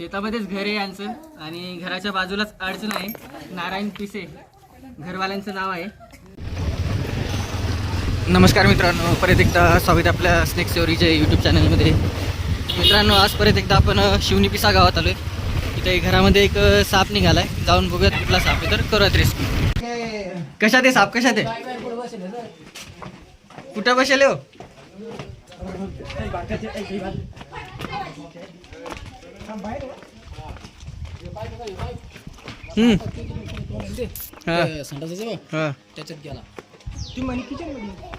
शेतामध्येच घर आहे यांचं आणि घराच्या बाजूलाच अडचण आहे. नारायण पिसे घरवाल्यांचं नाव आहे. नमस्कार मित्रांनो परत एकदा स्वागत आपल्या स्नेक स्टोरीचे यूट्यूब चॅनलमध्ये मित्रांनो आज परत एकदा आपण शिवनी पिसा गावात आलो आहे इथे घरामध्ये एक साप साप निघालाय. जाऊन बघूयात कुठला साप आहे तर करूयात रेस्क्यू कशात आहे साप? कशात आहे? कुठं बसेल हो? हम्म. हा. हा. त्याच्यात गेला ती म्हणे किचनमध्ये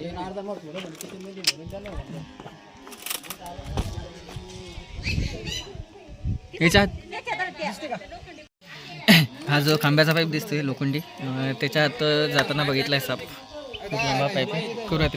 एक अर्धा मार थोडं पण किती मध्ये म्हणून त्याला म्हणलं. याच्यात हा जो खांब्याचा पाईप दिसतोय लोखंडी अं, त्याच्यात जाताना बघितलाय साप खूप लांबा पाईप आहे करूयात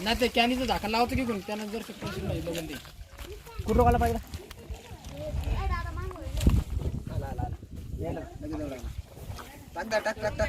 नाही ते कॅनीचं झाकण लावतो की कोण त्यानं जर शकतो नाही बघून ते कुठं रोगाला पाहिजे टाक टाक टाक टाक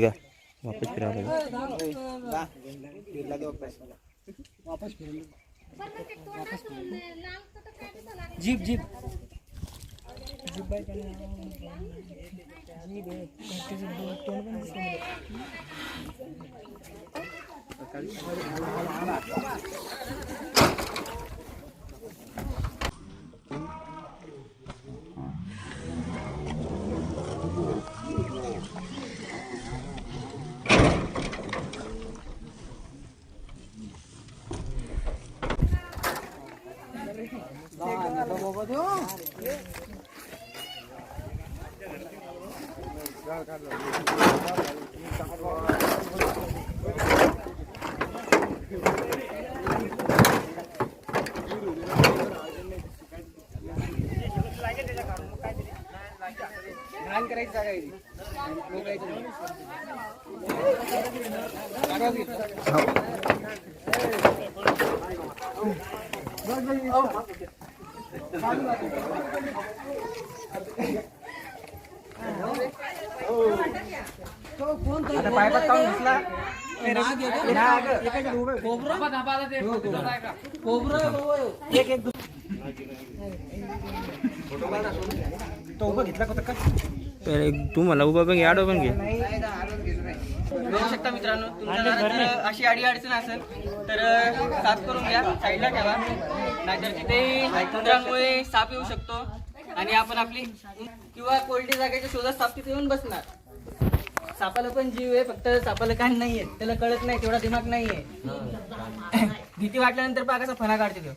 का वापस फिरावं जीप जीप. ఇబ్బంది घाण करायची जागा आहे ती. लोकांची नाही. आता पायपात काढून घुसला. नाग. एक एक दुस- तो उभं घेतला का तर काय? तू मला उभा पण घे आडो पण घे. बघू शकता मित्रांनो तुमच्या घरात अशी अडी अडचण असेल तर साफ करून घ्या साईडला ठेवा. नाहीतर तिथे कुत्र्यामुळे साप येऊ शकतो आणि आपण आपली किंवा कोरडी जागेच्या शोधात साप तिथे येऊन बसणार. सापाला पण जीव आहे फक्त सापाला काही नाहीये त्याला कळत नाही तेवढा दिमाग नाहीये. भीती वाटल्यानंतर पहा कसा फणा काढते तो.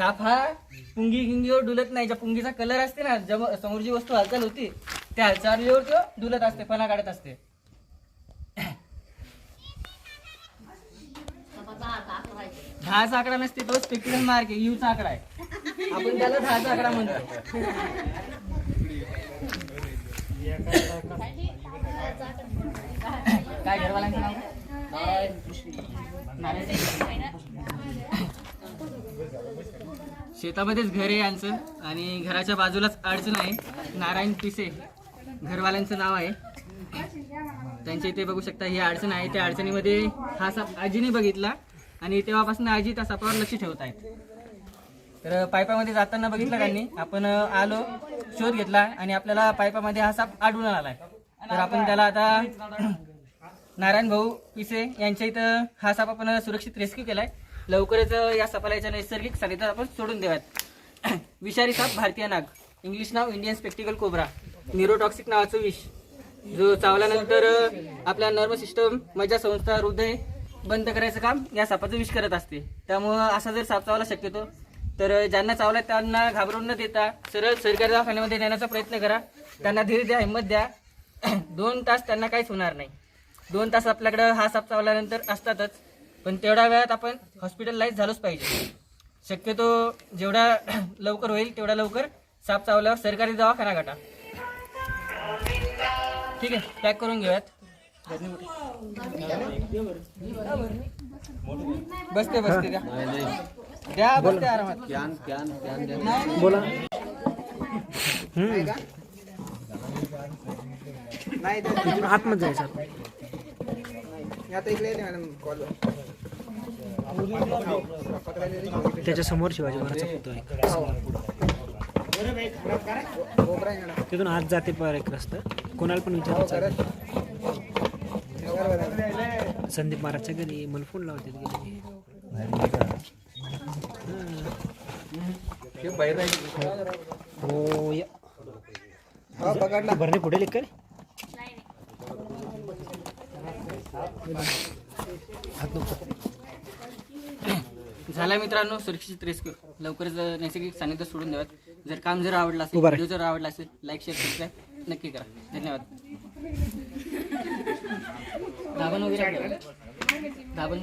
साप हा. पुंगी गिंगीवर डुलत नाही. ज्या पुंगीचा कलर असते ना जब समोरची वस्तू हालचाल होती त्या हालचालीवर तो डुलत असते फणा काढत असते. दहाचा आकडा नसते तो स्पेक्युलर मार्क आहे यूचा आकडा आहे. आपण त्याला दहाचा आकडा म्हणतो. काय घरवाल्यांचं नाव काय? नारायण. शेतामध्येच घर आहे यांचं आणि घराच्या बाजूलाच अडचण आहे. नारायण पिसे घरवाल्यांचं नाव आहे. त्यांच्या इथे बघू शकता ही अडचण आहे. त्या अडचणीमध्ये हा साप आजीने बघितला आणि तेव्हापासून आजी त्या सापावर लक्ष ठेवत आहेत. तर पायपामध्ये जाताना बघितलं त्यांनी. आपण आलो शोध घेतला आणि आपल्याला पायपामध्ये हा साप आढळून आलाय. तर आपण त्याला आता नारायण भाऊ पिसे यांच्या इथं हा साप आपण सुरक्षित रेस्क्यू केलाय. लवकरच या सापाला नैसर्गिक सानिध्यात आपण सोडून देऊयात. विषारी साप भारतीय नाग. इंग्लिश नाव इंडियन स्पेक्टिकल कोबरा न्यूरोटॉक्सिक नावाचं विष. जो चावल्यानंतर आपल्या नर्व सिस्टम मज्जा संस्था हृदय बंद करायचं काम या सापाचं विष करत असते. त्यामुळं असा जर साप चावला शक्यतो तर ज्यांना चावला त्यांना घाबरून न देता सरळ सरकारी दवाखान्यामध्ये नेण्याचा प्रयत्न करा. त्यांना धीर द्या हिंमत द्या. दोन तास त्यांना काहीच होणार नाही. दोन तास आपल्याकडं हा साप चावल्यानंतर असतातच. पण तेवढ्या वेळात आपण हॉस्पिटलाइज झालोच पाहिजे. शक्यतो जेवढा लवकर होईल तेवढा लवकर साप चावल्यावर सरकारी दवाखाना गाठा ठीक आहे पॅक करून घेऊयात. बसते बसते द्या. द्या बसते आरामात. बोला. आतमध्ये जायचं त्याच्यासमोर शिवाजी महाराजचा पुतळा आहे. तिथून आत जाते पर एक रस्ता. कोणाला पण विचारायचं संदीप महाराजच्या घरी मला फोन लावते हो या. भरणे पुढे काय हात नको झाला मित्रांनो सुरक्षित रेस्क्यू लवकरच नैसर्गिक सानिध्य सोडून द्याव्यात जर काम जर आवडलं असेल. व्हिडिओ जर आवडला असेल लाईक शेअर सबस्क्राईब नक्की करा धन्यवाद दाबण वगैरे? दाबण.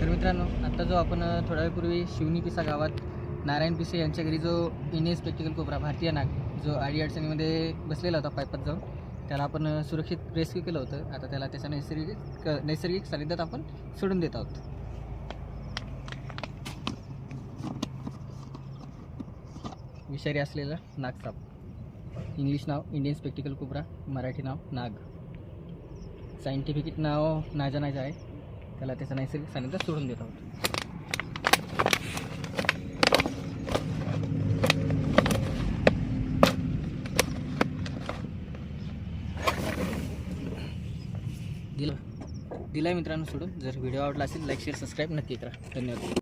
तर मित्रांनो आता जो आपण थोड्या वेळपूर्वी शिवनी पिसा गावात नारायण पिसे यांच्या घरी जो इंडियन स्पेक्टिकल कोबरा भारतीय नाग जो आडी अडचणीमध्ये बसलेला होता पायपात जाऊन त्याला आपण सुरक्षित रेस्क्यू केलं होतं. आता त्याला त्याच्या नैसर्गिक नैसर्गिक सानिध्यात आपण सोडून देत आहोत. विषारी असलेला नागसाप इंग्लिश नाव इंडियन स्पेक्टिकल कुबरा मराठी नाव नाग. सायंटिफिक नाव नाजा नाजा आहे. त्याला त्याचं नैसर्गिक सानिध्य सोडून देत आहोत दिला मित्रांनो सोडून. जर व्हिडिओ आवडला असेल लाईक शेअर सबस्क्राईब नक्की करा. धन्यवाद.